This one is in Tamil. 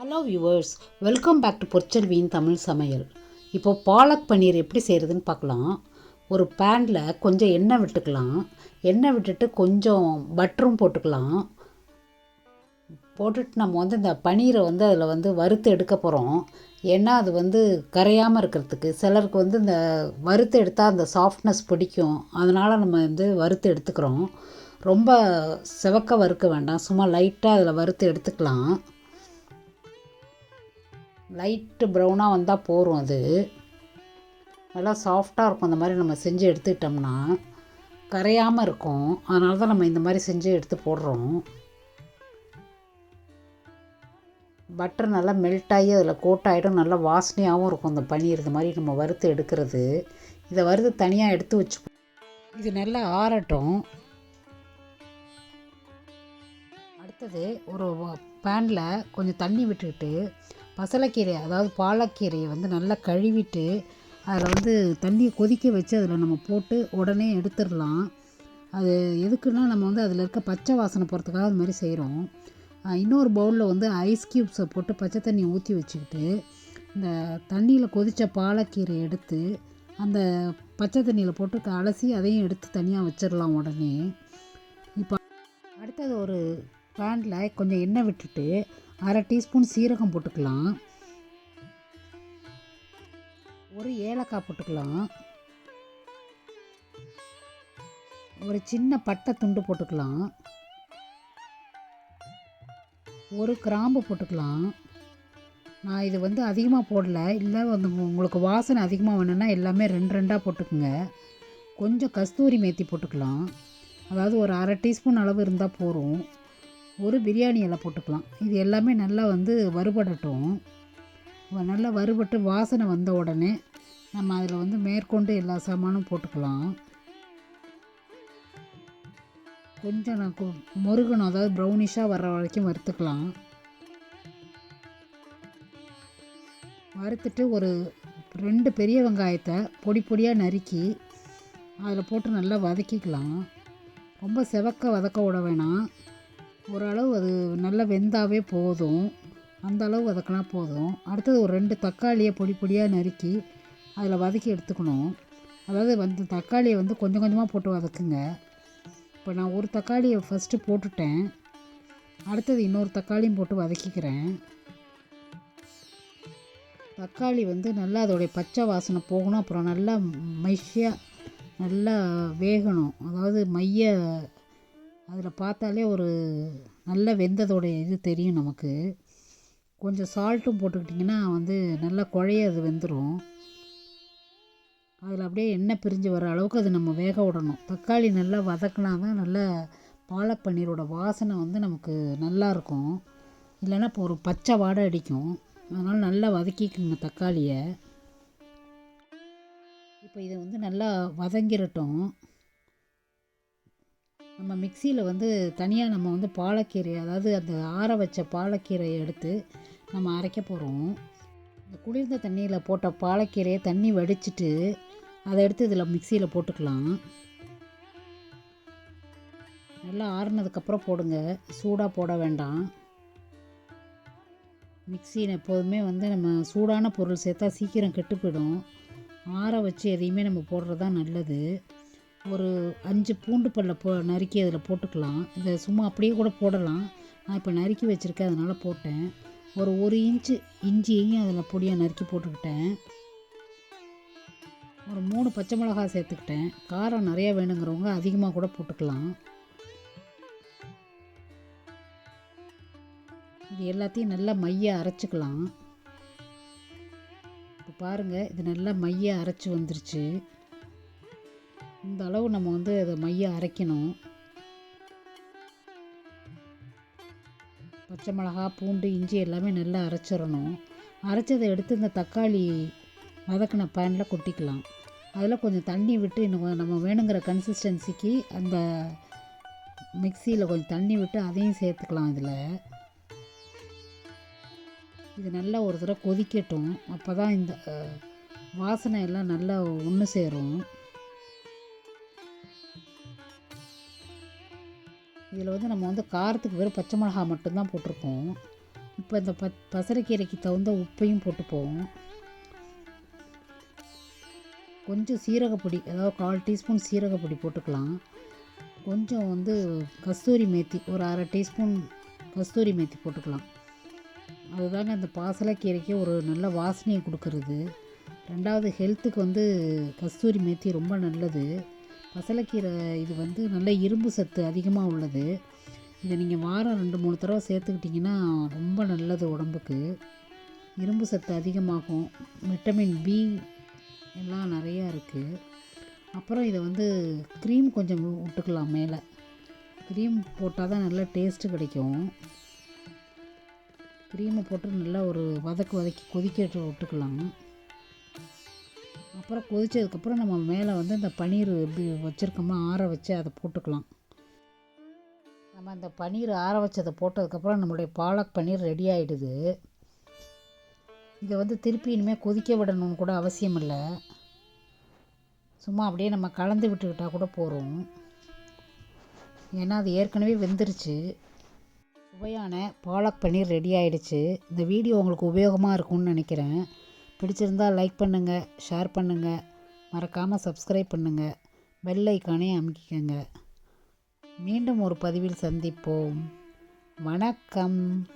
Hello viewers welcome back to பொற்செல்வியின் Tamil சமையல் இப்போ பாலக் பன்னீர் எப்படி செய்கிறதுன்னு பார்க்கலாம். ஒரு பேனில் கொஞ்சம் எண்ணெய் விட்டுக்கலாம். எண்ணெய் விட்டுட்டு கொஞ்சம் பட்டரும் போட்டுக்கலாம். போட்டுட்டு நம்ம வந்து இந்த பன்னீரை வந்து அதில் வந்து வறுத்து எடுக்க போகிறோம் ஏன்னா அது வந்து கரையாமல் இருக்கிறதுக்கு சிலருக்கு வந்து இந்த வறுத்து எடுத்தால் அந்த சாஃப்ட்னஸ் பிடிக்கும். அதனால் நம்ம வந்து வறுத்து எடுத்துக்கிறோம். ரொம்ப செவக்க வறுக்க வேண்டாம். சும்மா லைட்டாக அதில் வறுத்து எடுத்துக்கலாம். லைட்டு ப்ரௌனாக வந்தால் போதும் அது. நல்லா சாஃப்டாக இருக்கும் அந்த மாதிரி நம்ம செஞ்சு எடுத்துக்கிட்டோம்னா. கரையாமல் இருக்கும். அதனால தான் நம்ம இந்த மாதிரி செஞ்சு எடுத்து போடுறோம். பட்டர் நல்லா மெல்ட் ஆகி அதில் கோட் ஆகிடும் நல்லா வாசனையாகவும் இருக்கும் அந்த பன்னீர் இந்த மாதிரி நம்ம வறுத்து எடுக்கிறது. இதை வறுத்து தனியாக எடுத்து வச்சு இது நல்லா ஆறட்டும். அடுத்தது ஒரு பேனில் கொஞ்சம் தண்ணி விட்டுக்கிட்டு பசலைக்கீரை அதாவது பாலக்கீரையை வந்து நல்லா கழுவிட்டு அதில் வந்து தண்ணியை கொதிக்க வச்சு அதில் நம்ம போட்டு உடனே எடுத்துடலாம். அது எதுக்குன்னா நம்ம வந்து அதில் இருக்க பச்சை வாசனை போகிறதுக்காக அது மாதிரி செய்கிறோம். இன்னொரு பவுலில் வந்து ஐஸ் க்யூப்ஸை போட்டு பச்சை தண்ணி ஊற்றி வச்சுக்கிட்டு இந்த தண்ணியில் கொதித்த பாலக்கீரை எடுத்து அந்த பச்சை தண்ணியில் போட்டு அலசி அதையும் எடுத்து தனியாக வச்சிடலாம் உடனே. இப்போ அடுத்தது ஒரு பேனில் கொஞ்சம் எண்ணெய் விட்டுட்டு அரை டீஸ்பூன் சீரகம் போட்டுக்கலாம். ஒரு ஏலக்காய் போட்டுக்கலாம். ஒரு சின்ன பட்டை துண்டு போட்டுக்கலாம். ஒரு கிராம்பு போட்டுக்கலாம். நான் இது வந்து அதிகமாக போடல. இல்லை வந்து உங்களுக்கு வாசனை அதிகமாக வேணும்னா எல்லாமே ரெண்டு ரெண்டாக போட்டுக்குங்க. கொஞ்சம் கஸ்தூரி மேத்தி போட்டுக்கலாம். அதாவது ஒரு அரை டீஸ்பூன் அளவு இருந்தால் போதும். ஒரு பிரியாணி இலை போட்டுக்கலாம். இது எல்லாமே நல்லா வந்து வறுபடட்டும். நல்லா வறுபட்டு வாசனை வந்த உடனே நம்ம அதில் வந்து மேற்கொண்டு எல்லா சாமானும் போட்டுக்கலாம். கொஞ்சம் நான் முருகணும் அதாவது ப்ரௌனிஷாக வர்ற வரைக்கும் வறுத்துக்கலாம். வறுத்துட்டு ஒரு ரெண்டு பெரிய வெங்காயத்தை பொடி பொடியாக நறுக்கி அதில் போட்டு நல்லா வதக்கிக்கலாம். ரொம்ப செவக்க வதக்க விட வேணாம். ஓரளவு அது நல்லா வெந்தாவே போதும். அந்த அளவு வதக்கினா போதும். அடுத்தது ஒரு ரெண்டு தக்காளியை பொடி பொடியாக நறுக்கி அதில் வதக்கி எடுத்துக்கணும். அதாவது வந்து தக்காளியை வந்து கொஞ்சம் கொஞ்சமாக போட்டு வதக்குங்க. இப்போ நான் ஒரு தக்காளியை ஃபஸ்ட்டு போட்டுட்டேன். அடுத்தது இன்னொரு தக்காளியும் போட்டு வதக்கிக்கிறேன். தக்காளி வந்து நல்லா அதோடைய பச்சை வாசனை போகணும். அப்புறம் நல்லா மைஷியாக நல்லா வேகணும். அதாவது மைய அதில் பார்த்தாலே ஒரு நல்ல வெந்ததோடைய இது தெரியும் நமக்கு. கொஞ்சம் சால்ட்டும் போட்டுக்கிட்டிங்கன்னா வந்து நல்லா குழைய அது வெந்துடும் அதில் அப்படியே எண்ணெய் பிரிஞ்சு வர அளவுக்கு அது நம்ம வேக விடணும். தக்காளி நல்லா வதக்கினா தான் நல்லா பாலப்பன்னீரோட வாசனை வந்து நமக்கு நல்லாயிருக்கும் இல்லைன்னா இப்போ ஒரு பச்சை வாடை அடிக்கும். அதனால் நல்லா வதக்கிக்குங்க தக்காளியை. இப்போ இதை வந்து நல்லா வதங்கிடட்டும் நம்ம மிக்சியில் வந்து தனியாக நம்ம வந்து பாலக்கீரை அதாவது அந்த ஆற வச்ச பாலக்கீரையை எடுத்து நம்ம அரைக்க போகிறோம் இந்த குளிர்ந்த தண்ணியில் போட்ட பாலக்கீரையை தண்ணி வடிச்சிட்டு அதை எடுத்து இதில் மிக்சியில் போட்டுக்கலாம். நல்லா ஆறுனதுக்கப்புறம் போடுங்க. சூடாக போட வேண்டாம். மிக்சியில் எப்போதுமே வந்து நம்ம சூடான பொருள் சேர்த்தா சீக்கிரம் கெட்டு போயிடும். ஆற வச்சு எதையுமே நம்ம போடுறது தான் நல்லது. ஒரு அஞ்சு பூண்டு பல்ல போ நறுக்கி அதில் போட்டுக்கலாம். இதை சும்மா அப்படியே கூட போடலாம். நான் இப்போ நறுக்கி வச்சுருக்கேன் அதனால் போட்டேன். ஒரு ஒரு இன்ச்சு இஞ்சியையும் அதில் பொடியாக நறுக்கி போட்டுக்கிட்டேன். ஒரு மூணு பச்சை மிளகாய் சேர்த்துக்கிட்டேன். காரம் நிறையா வேணுங்கிறவங்க அதிகமாக கூட போட்டுக்கலாம். இது எல்லாத்தையும் நல்லா மைய அரைச்சிக்கலாம். இப்போ பாருங்கள் இது நல்லா மைய அரைச்சி வந்துருச்சு. இந்த அளவு நம்ம வந்து அதை மைய அரைக்கணும். பச்சை மிளகா பூண்டு இஞ்சி எல்லாமே நல்லா அரைச்சிடணும். அரைச்சதை எடுத்து இந்த தக்காளி வதக்கின பேனில் கொட்டிக்கலாம். அதில் கொஞ்சம் தண்ணி விட்டு இன்னும் நம்ம வேணுங்கிற கன்சிஸ்டன்சிக்கு அந்த மிக்சியில் கொஞ்சம் தண்ணி விட்டு அதையும் சேர்த்துக்கலாம் இதில். இது நல்லா ஒரு தடவை கொதிக்கட்டும். அப்போ தான் இந்த வாசனை எல்லாம் நல்லா ஒன்று சேரும். இதில் வந்து நம்ம வந்து காரத்துக்கு வெறும் பச்சை மிளகா மட்டும்தான் போட்டிருக்கோம் இப்போ இந்த ப பசரைக்கீரைக்கு தகுந்த உப்பையும் போட்டுப்போம். கொஞ்சம் சீரகப்பொடி அதாவது கால் டீஸ்பூன் சீரகப்பொடி போட்டுக்கலாம். கொஞ்சம் வந்து கஸ்தூரி மேத்தி ஒரு அரை டீஸ்பூன் கஸ்தூரி மேத்தி போட்டுக்கலாம். அதுதாங்க அந்த பாசலைக்கீரைக்கு ஒரு நல்ல வாசனையை கொடுக்கறது. ரெண்டாவது ஹெல்த்துக்கு வந்து கஸ்தூரி மேத்தி ரொம்ப நல்லது. பசலைக்கீரை இது வந்து நல்ல இரும்பு சத்து அதிகமாக உள்ளது. இதை நீங்கள் வாரம் ரெண்டு மூணு தடவை சேர்த்துக்கிட்டிங்கன்னா ரொம்ப நல்லது உடம்புக்கு. இரும்பு சத்து அதிகமாகும். விட்டமின் பி எல்லாம் நிறையா இருக்குது அப்புறம் இதை வந்து க்ரீம் கொஞ்சம் விட்டுக்கலாம் மேலே. க்ரீம் போட்டால் தான் நல்ல டேஸ்ட்டு கிடைக்கும். க்ரீமை போட்டு நல்லா ஒரு வதக்கு வதக்கி கொதிக்க விட்டுக்கலாம். அப்புறம் கொதித்ததுக்கப்புறம் நம்ம மேலே வந்து இந்த பன்னீர் எப்படி வச்சுருக்கோமோ ஆற வச்சு அதை போட்டுக்கலாம். நம்ம அந்த பன்னீர் ஆற வச்சதை போட்டதுக்கப்புறம் நம்மளுடைய பாலக் பன்னீர் ரெடி ஆகிடுது இதை வந்து திருப்பி இனிமேல் கொதிக்க விடணும்னு கூட அவசியம் இல்லை. சும்மா அப்படியே நம்ம கலந்து விட்டுக்கிட்டால் கூட போகிறோம் ஏன்னா அது ஏற்கனவே வெந்துருச்சு. சுவையான பாலக் பன்னீர் ரெடி ஆகிடுச்சு இந்த வீடியோ உங்களுக்கு உபயோகமாக இருக்கும்னு நினைக்கிறேன். பிடிச்சிருந்தா லைக் பண்ணுங்கள் ஷேர் பண்ணுங்கள் மறக்காமல் சப்ஸ்கிரைப் பண்ணுங்கள் பெல் ஐக்கானே அமுக்கிக்கங்க. மீண்டும் ஒரு பதிவில் சந்திப்போம். வணக்கம்.